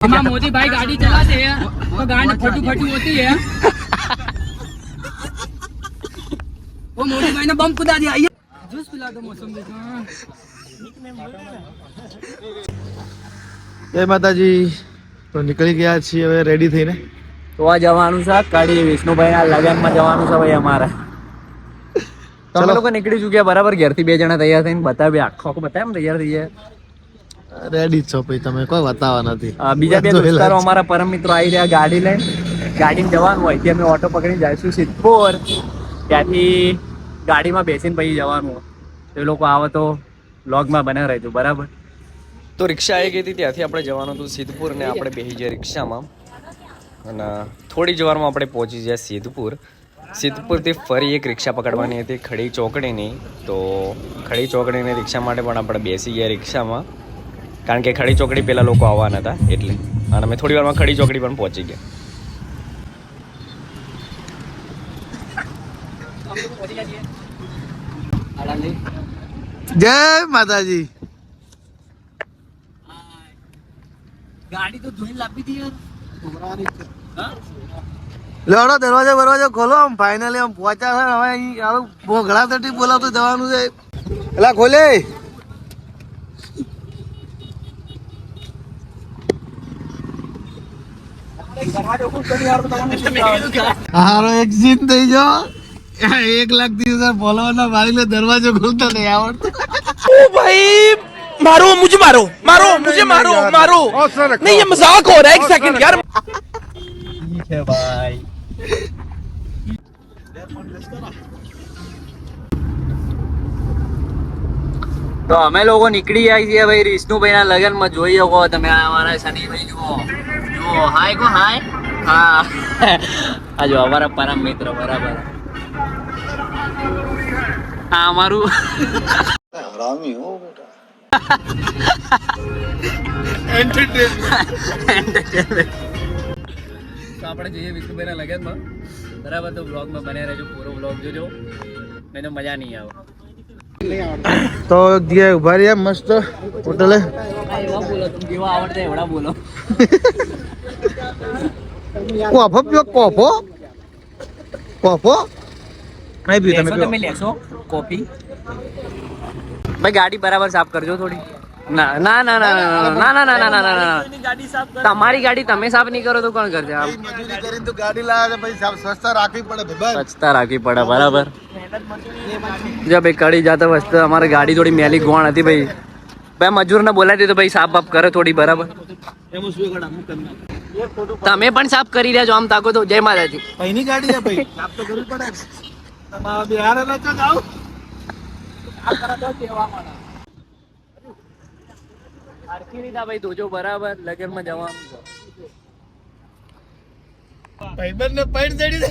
हमारा मोदी भाई गाड़ी चलाते हैं तो गाड़ी फटू फटू होती है वो मोदी भाई ने बम कुदा दिया ये जूस पिला दो मौसम देखो જય માતાજી તો નીકળી ગયા છીએ હવે રેડી થઈને તો આ જવાનું છે કડી વિષ્ણુભાઈ ના લગનમાં જવાનું છે ભાઈ અમારે તો અમે ચલો. લોકો નીકળી ચૂક્યા બરાબર ઘેરથી બે જણા તૈયાર થઈને બતાવી આખો આખો બતાવે એમ તૈયાર થઈ ગયા રેડી જ છો ભાઈ તમે કોઈ બતાવવા નથી. આ બીજા બે દોસ્તારો અમારા પરમ મિત્રો આવી રહ્યા ગાડી લઈને. ગાડી જવાનું હોય ત્યાં અમે ઓટો પકડીને જઈશું સિદ્ધપુર ત્યાંથી ગાડીમાં બેસીને પછી જવાનું હોય. તો એ લોકો આવે તો વ્લોગમાં બને રહેજો બરાબર? તો રિક્ષા આવી ગઈ હતી ત્યાંથી આપણે જવાનું હતું સિદ્ધપુર ને આપણે બેસી જઈએ રિક્ષામાં. અને થોડી જ વારમાં આપણે પહોંચી ગયા સિદ્ધપુર. સિદ્ધપુરથી ફરી એક રિક્ષા પકડવાની હતી ખડી ચોકડીની. તો ખડી ચોકડીની રિક્ષા માટે પણ આપણે બેસી ગયા રિક્ષામાં. કારણ કે ખડી ચોકડી પહેલાં લોકો આવવાના હતા એટલે. અને અમે થોડી વારમાં ખડી ચોકડી પણ પહોંચી ગયા. જય માતાજી. તો ધોઈ લડો, દરવાજો, બરવાજો ખોલો આમ. ફાઇનલી આમ પહોંચ્યા છે. હવે અહીં ઘણા તટી બોલાવતો જવાનું છે. એલા, ખોલે. હારો એક સીન થઈ ગયો એક લાખ ત્રીસ હજાર બોલાવાના મારી દરવાજો ખોલતો નહીં આવડતો मारो मुझे मारो मारो मुझे मारो मारो नहीं ये मजाक हो रहा है एक सेकंड यार ઠીક છે ભાઈ તો અમે લોકો નીકળી જાય છીએ ભાઈ વિષ્ણુભાઈ ના લગન માં જોઈ શકો તમે આ અમારા શનિભાઈ જુઓ જુઓ હાય કો હાય. હા. આ જો અમારા પરમ મિત્ર બરાબર. આ અમારું. તો આપણે જઈએ વિષ્ણુભાઈના લગનમાં. બરાબર તો બ્લોગમાં બન્યા રહેજો પૂરો બ્લોગ જોજો. મને તો મજા નહીં આવે. તો જગ્યાએ ઊભા રહ્યા મસ્ત હોટલે. એવા બોલો તમે જેવા આવડતા એવડા બોલો. કોફો પીવો કોફો કોફો નહીં પીવું તમે લેશો તમે લેશો કોફી ભાઈ ગાડી બરાબર સાફ કરજો થોડી ના ના ના ના ના ના ના ના ના ના ના તમારી ગાડી તમે સાફ નહીં કરો તો કોણ કરશે આમ કરીને તો ગાડી લાવે છે પછી સ્વચ્છતા રાખવી પડે સ્વચ્છતા રાખવી પડે બરાબર જો ભાઈ કડી જાતો વસ્તુ અમારે ગાડી થોડી મેલી ગોણ હતી ભાઈ ભાઈ મજૂરને બોલાવી દીધો ભાઈ સાફ બાફ કરે થોડી બરાબર તમે પણ સાફ કરી રહ્યા છો આમ તાકો તો જય માતાજી. અહીંની ગાડી છે ભાઈ. સાફ તો કરવી પડે તમારા બિહાર તો જાઓ હરખી રીતે ભાઈ ધોજો બરાબર લગનમાં જવાનું છે. ભાઈબંધ ને પૈણ ચડી દે.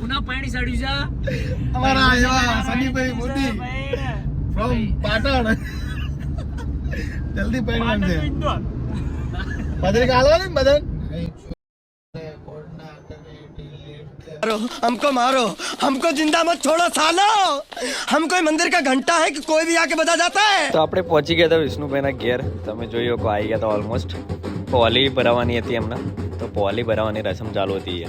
પુના પાણી સડ્યું છે? અમારા આવ્યા સનીભાઈ મોદી ફ્રોમ પાટણ. જલ્દી પૈણ છે બદરી કાલો ને બદન मारो हमको मारो हमको जिंदा मत छोड़ो सालो हम कोई मंदिर का घंटा है कि कोई भी आके बजा जाता है તો આપણે પહોંચી ગયા હતા વિષ્ણુભાઈના ઘેર તમે જોઈ શકો આવી ગયા હતા ઓલમોસ્ટ પોલી ભરાવાની હતી એમને તો પોલી ભરાવાની રસમ ચાલુ હતી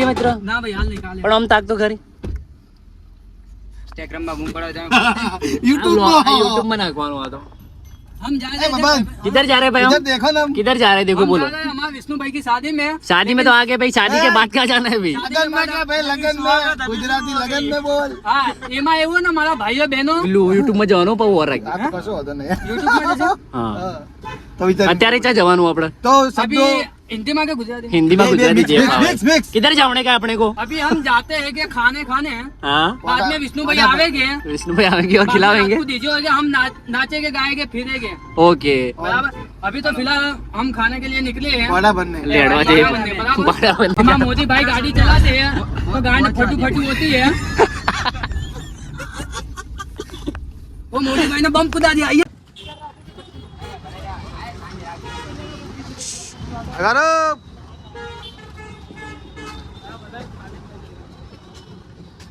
અહીંયા છે મિત્ર ના ભાઈ હાલ નહીં કાલે પણ આમ તાક તો ખરી इंस्टाग्राम में घूम पड़ा जाए યુટ્યુબ માં નાખવાનું હતો हम जा ए रहे बाबा हैं किधर जा रहे हैं भाई इधर हम देखो ना हम किधर जा रहे हैं देखो हम बोलो जा रहे हैं हमारे विष्णु भाई की शादी में शादी में तो आ गए भाई शादी के बाद क्या जाना है भाई लगन में क्या भाई लगन में गुजराती लगन में बोल હા એમાં એવું ને મારા ભાઈઓ બહેનો યુટ્યુબ માં જવાનું પણ ઓર રાખી આ તો કશો હતો નહીં યુટ્યુબ માં જશે હા હા. તો વિચાર અત્યારે ક્યાં જવાનું આપણે તો अभी શબ્દો हिंदी में गुजराती हिंदी में गुजराती चाहिए हाँ। किधर जाने का अपने को? अभी हम जाते हैं कि खाने खाने। हैं। बाद में विष्णु भाई आवेंगे। विष्णु भाई आवेंगे और खिलाएँगे दीजिए हम नाचेंगे गाएँगे फिरेंगे। ओके। अभी तो फ़िलहाल हम खाने के लिए निकले हैं। बड़ा बनने। लेड़ा चाहिए। बड़ा बनने। हम मोदी भाई गाड़ी चलाते हैं तो गाड़ी फटू फटू होती है। वो मोदी भाई ने बम कुदा दिया। અગારો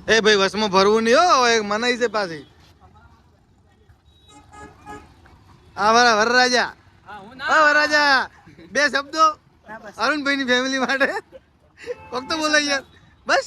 એ ભાઈ વસમાં ભરવું નહીં હો એક મનાઈ છે પાછી. હા વરા વરરાજા હા વરરાજા બે શબ્દો. અરુણભાઈ ની ફેમિલી માટે. ફક્ત બોલો યાર. બસ.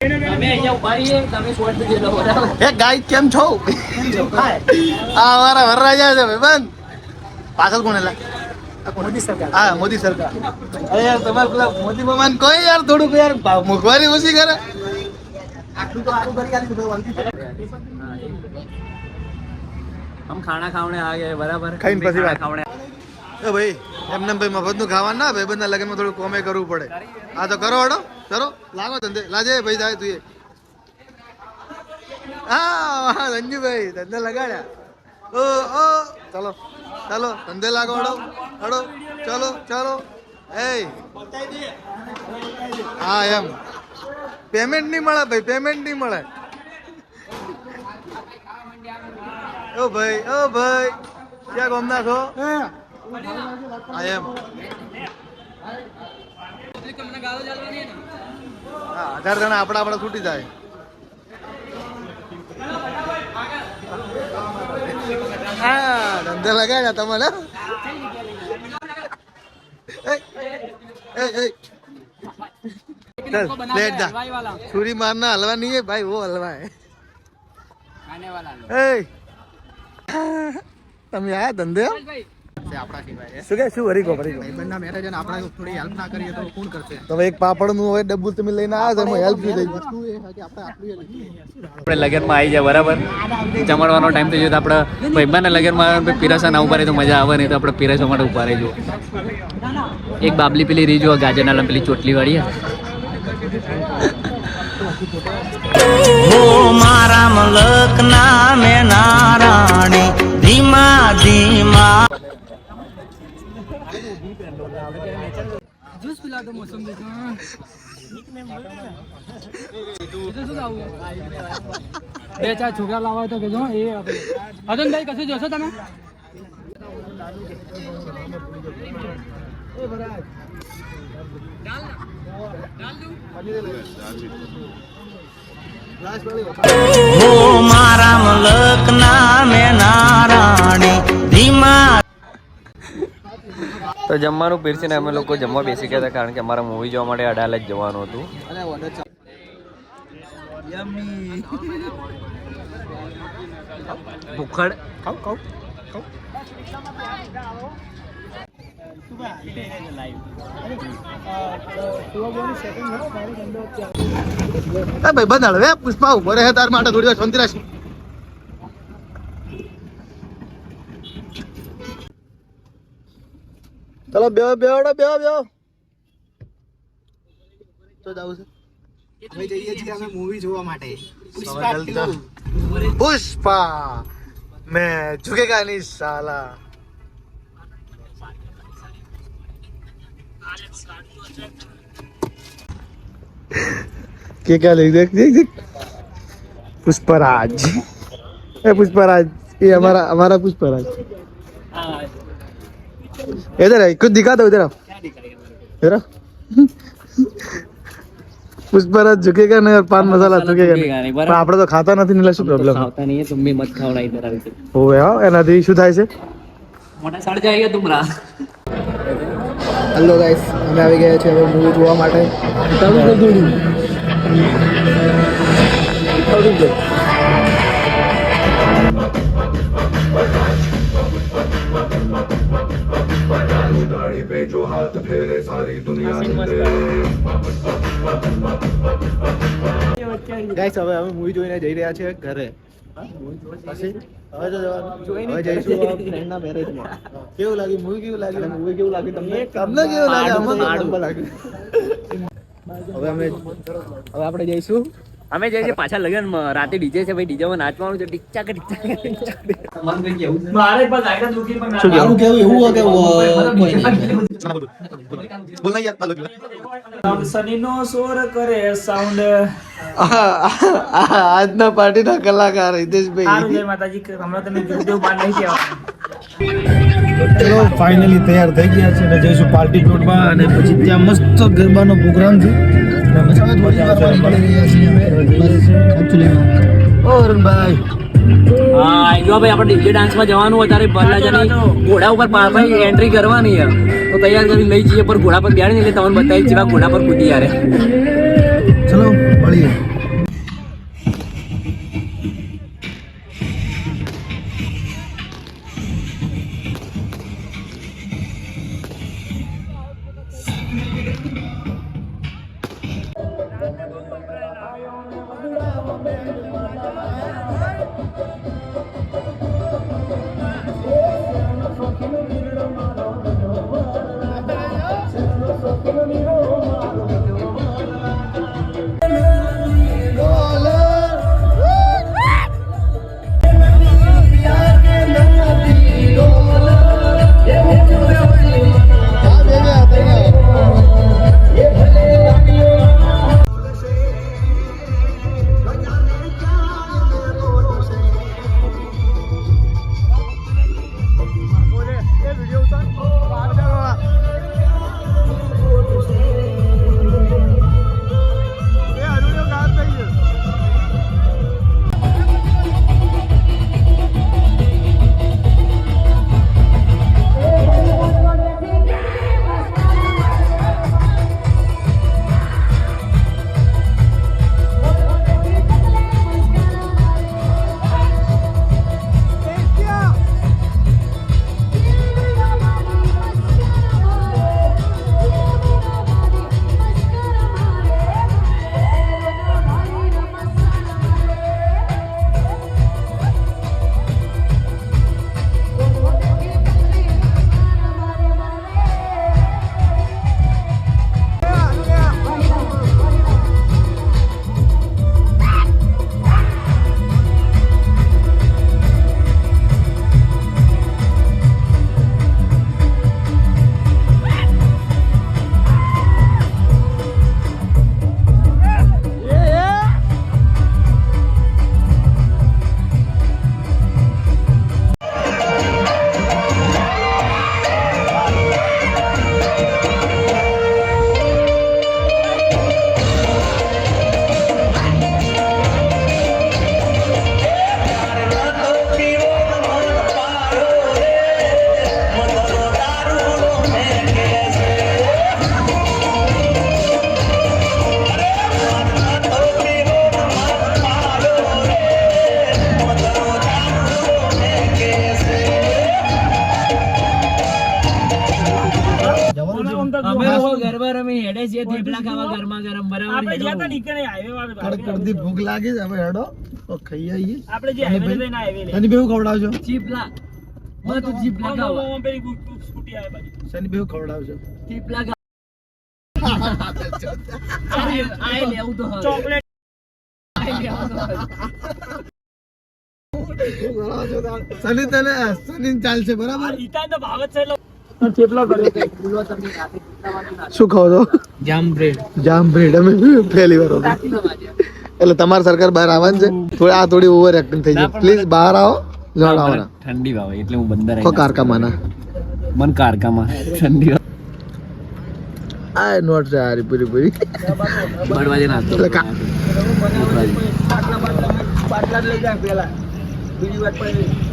એ કેમ છો? આ અમારા વરરાજા છે ભાઈબંધ પાછળ કોણ એલા? મોદી સરકાર. હા મોદી સરકાર. મોદી મામાન કોઈ યાર થોડુંક યાર મુખવાની ઓછી કરે. ખાણા ખાવણે આ ગયા બરાબર. ખાઈને પછી વાત. ખાવણે એ ભાઈ એમને ભાઈ મફતનું ખાવાનું ના ભાઈ બંધા લગનમાં થોડું કોમે કરવું પડે. આ તો કરો હડો. ચલો લાગો ધંધે. લાજે ભાઈ જાય તું હા રંજુભાઈ ધંધે લગાડ્યા. ઓ ઓ. ચલો ચાલો ધંધે લાગો હડો હડો ચલો ચલો. એ હા એમ. પેમેન્ટ નહીં મળે ભાઈ પેમેન્ટ નહીં મળે. ઓ ભાઈ ઓ ભાઈ. ક્યાં ગમના છો? હા એમ. પબ્લિક અમને ગાળો ચાલવાની ને હા અઢાર જણા આપણા આપણા છૂટી જાય હા ધંધે લગાડ્યા તમારે એ, એ, એ. चल लेट जा हलवाई वाला छुरी मारना हलवा नहीं है भाई वो हलवा है खाने वाला लो ए તમે આયા ધંધે ભાઈ શું કે શું હરી કો હરી કો તો હવે એક પાપડનું હવે ડબ્બુ તમે લઈને આવ્યા તો એમાં હેલ્પ થઈ ગઈ આપણે લગનમાં આવી જાય બરાબર? જમણવાનો ટાઈમ થઈ ગયો તો આપણે ભાઈબાના લગનમાં પીરસા ના ઊભા રહી તો મજા આવે નહીં તો આપણે પીરસવા માટે ઊભા રહીજો એક બાબલી પેલી રહી જો ગાજરના પેલી ચોટલી વાળી મારા મલક નારાણી ધીમા ધીમા નો. શું લાવવું? બે ચાર છોકરા લાવવા તો કેજો એ આપણે. અર્જુનભાઈ કશું જોશો તમે મારા મલક નામે નારાણી ધીમા તો જમવાનું પીરસીને અમે લોકો જમવા બેસી ગયા હતા કારણ કે અમારા મૂવી જોવા માટે અડાલજ જવાનું હતું. ભૂખડ. ભાઈ બંધ હવે પુષ્પા ઊભો રહે તાર માટે થોડી વાર શાંતિ રાખ ચલો બેહો બેહો બેહો બેહો તો જાવું છે પુષ્પા મેં ઝુકેગા નહીં સાલા કે क्या लिख देख देख देख पुष्पराज ए पुष्पराज ये हमारा हमारा पुष्पराज इधर है कुछ दिखा दो इधर आओ इधर आओ। पुष्पराज झुकेगा नहीं और पान मसाला झुकेगा झुकेगा नहीं નહીં, બરાબર. પણ આપણે તો ખાતા નથી એટલે શું પ્રોબ્લેમ ખાવતા નહીં तुम भी मत खाओ इधर આવી છે હોવે હા એનાથી શું થાય છે મોટા સડ જાય તુમરા હેલો ગાઈસ અમે આવી ગયા છીએ હવે મૂવી જોવા માટે ગાઈસ હવે અમે મૂવી જોઈને જઈ રહ્યા છીએ ઘરે. પછી? હવે તો જવાનું. હવે જઈશું ફ્રેન્ડના મેરેજમાં કેવું લાગ્યું? મૂવી કેવું લાગ્યું? મૂવી કેવું લાગ્યું તમને? તમને કેવું લાગે અમને લાગ્યું? હવે અમે હવે આપણે જઈશું. અમે જઈએ છીએ પાછા લગન રાતે ડીજે છે ભાઈ ડીજે માં નાચવાનું છે ટીચા કે ટીચા મન કઈ કેવું મારે પણ ગાયડા દુખી પણ શું કેવું? એવું કે બોલ ના યાર સનીનો સોર કરે સાઉન્ડ આજના પાર્ટીના કલાકાર હિતેશભાઈ. જય માતાજી હમણાં તમે યુટ્યુબ બાર નહીં કહેવા ચલો ફાઇનલી તૈયાર થઈ ગયા છે અને જઈશું પાર્ટી પ્લોટમાં અને પછી ત્યાં મસ્ત ગરબાનો પ્રોગ્રામ છે. હા જો ભાઈ આપણે ડીજે ડાન્સમાં જવાનું હોય ત્યારે બરલાજાની ઘોડા ઉપર પા- એન્ટ્રી કરવાની છે તો તૈયાર કરી લઈ જઈએ પર ઘોડા પર એટલે તમને બતાવી જેવા ઘોડા પર કૂદી યારે ચલો, મળીએ. કડકડતી ભૂખ લાગી છે. હવે હેડો. તો ખાઈ આવીએ. આપણે જે હાઈવે લઈને હાઈવે શનિ બેવ ખવડાવજો ચીપલા બસ તું ચીપલા ખાવા. પેલી સ્કૂટી આવે બાજુ. શનિ બેવ ખવડાવજો હવે. ચોકલેટ. સની તને સની ચાલશે બરાબર? ઈતા તો ભાવ જ શું ખાવ છો? Jam bread. Jam bread. અમે પહેલી વાર. એટલે તમારી સરકાર બહાર આવવાની છે? થોડી આ થોડી ઓવર એક્ટિંગ થઈ જાય પ્લીઝ બહાર આવો આવવાના ઠંડી ભાવે એટલે હું બંદર ખો કારકામાના મન કારકામાં ઠંડી આ નોટ છે હારી પૂરી પૂરી. બળવાજે નાખતો લઈ જાય પેલા બીજી વાત કલેજા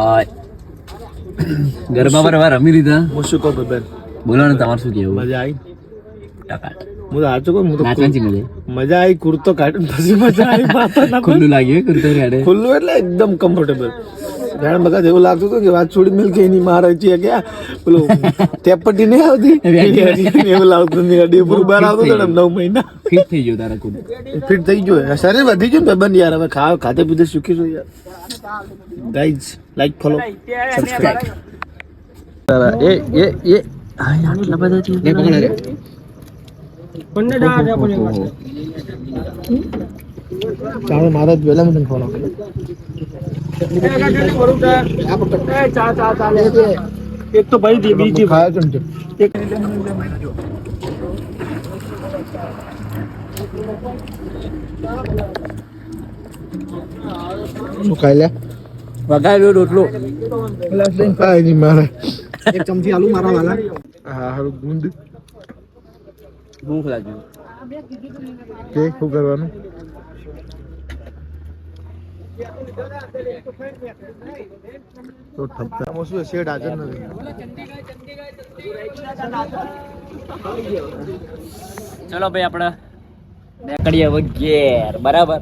આ ગરબા પર વાર રમી લીધા. હું શું કહું બેન બોલો ને તમારે શું કેવું મજા આવી ટકા. હું તો સાચું કહું હું તો નાચવાની મજા મજા આવી કુર્તો કાઢ પછી મજા આવી ખુલ્લું લાગ્યું કુર્તો કાઢે ખુલ્લું એટલે એકદમ કમ્ફર્ટેબલ જાણે બગા એવું લાગતું હતું કે વાત છોડી મિલ કે એની મારે હતી કે પેલું ટેપટી નહીં આવતી? એવું લાગતું નહીં અડી ઉપર બહાર આવતું હતું નવ મહિના. ફિટ થઈ ગયો તારા ખુદ ફિટ થઈ ગયો. શરીર વધી ગયું ને બંધ યાર હવે ખાવ ખાતે પીતે શીખીશું યાર. ગાઈઝ લાઈક ફોલો સબસ્ક્રાઇબ એ એ એ આટલા બધા છે ને પકડે રે. ચાલો મારે જ વેલા મને ફોલો એક તો ભાઈ બીજી ખાયો છે એક શું ખાઈ લે? વગાડ્યો રોટલો. નહીં મારે. એક ચમચી આલુ મારા વાલા. હા હારું ગુંદ. ભૂખ લાગ્યું. કે શું કરવાનું? તો ઠપકા આમાં શું શેડ હાજર નથી. ચલો ભાઈ આપણે નીકળીએ હવે ઘેર બરાબર?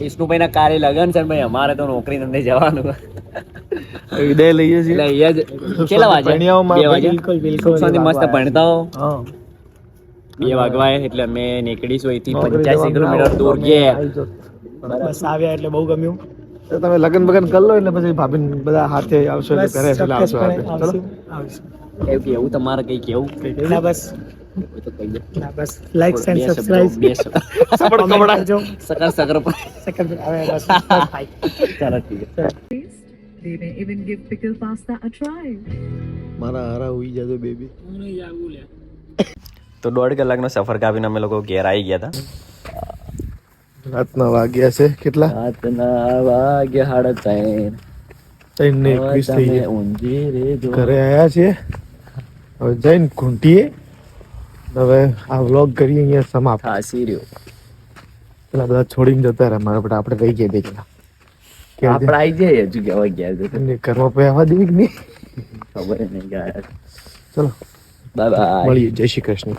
વિષ્ણુભાઈ ના કારે લગન છે ભાઈ અમારે તો નોકરી ધંધે જવાનું. વિદાય લઈએ છીએ. અહીંયા જ કેટલા વાગે? બે વાગે? મસ્ત ભણતા હો. બે વાગવાય એટલે અમે નીકળીશું અહીંથી પંચ્યાસી કિલોમીટર દૂર ઘેર. બસ આવ્યા એટલે બહુ ગમ્યું. તો તમે લગન બગન કરી લો એટલે પછી ભાભી બધા હાથે આવશો એટલે ઘરે પેલા આવશો ચલો. એવું કેવું તમારે કઈ કેવું? બસ. દો. બસ. લાઈક બે શબ્દો, બે શબ્દો. સકર સકર પર. ચાલો ઠીક છે. They may even give pickle pasta a try. મારા હારા હોઈ જાજો બેબી તો દોઢ કલાકનો સફર કાપીને અમે લોકો ઘેર આવી ગયા હતા. રાતના વાગ્યા છે કેટલા? રાતના વાગ્યા સાડા ત્રણ. ત્રણ ને એકવીસ થઈ ગયા. ઘરે આવ્યા છીએ હવે જઈને ઘૂંટીએ. હવે આ વ્લોગ કરીએ અહીંયા સમાપ્ત. હાસી રહ્યો. પેલા બધા છોડીને જતા રહ્યા મારા બધા આપણે રહી ગયા દેખલા આપણે આઈ જઈએ હજુ કેવા ગયા છે એમને ઘરમાં પે આવવા દેવી કે નહીં? ખબર નહીં ગયા ચલો. Bye bye. મળીએ. જય શ્રી કૃષ્ણ.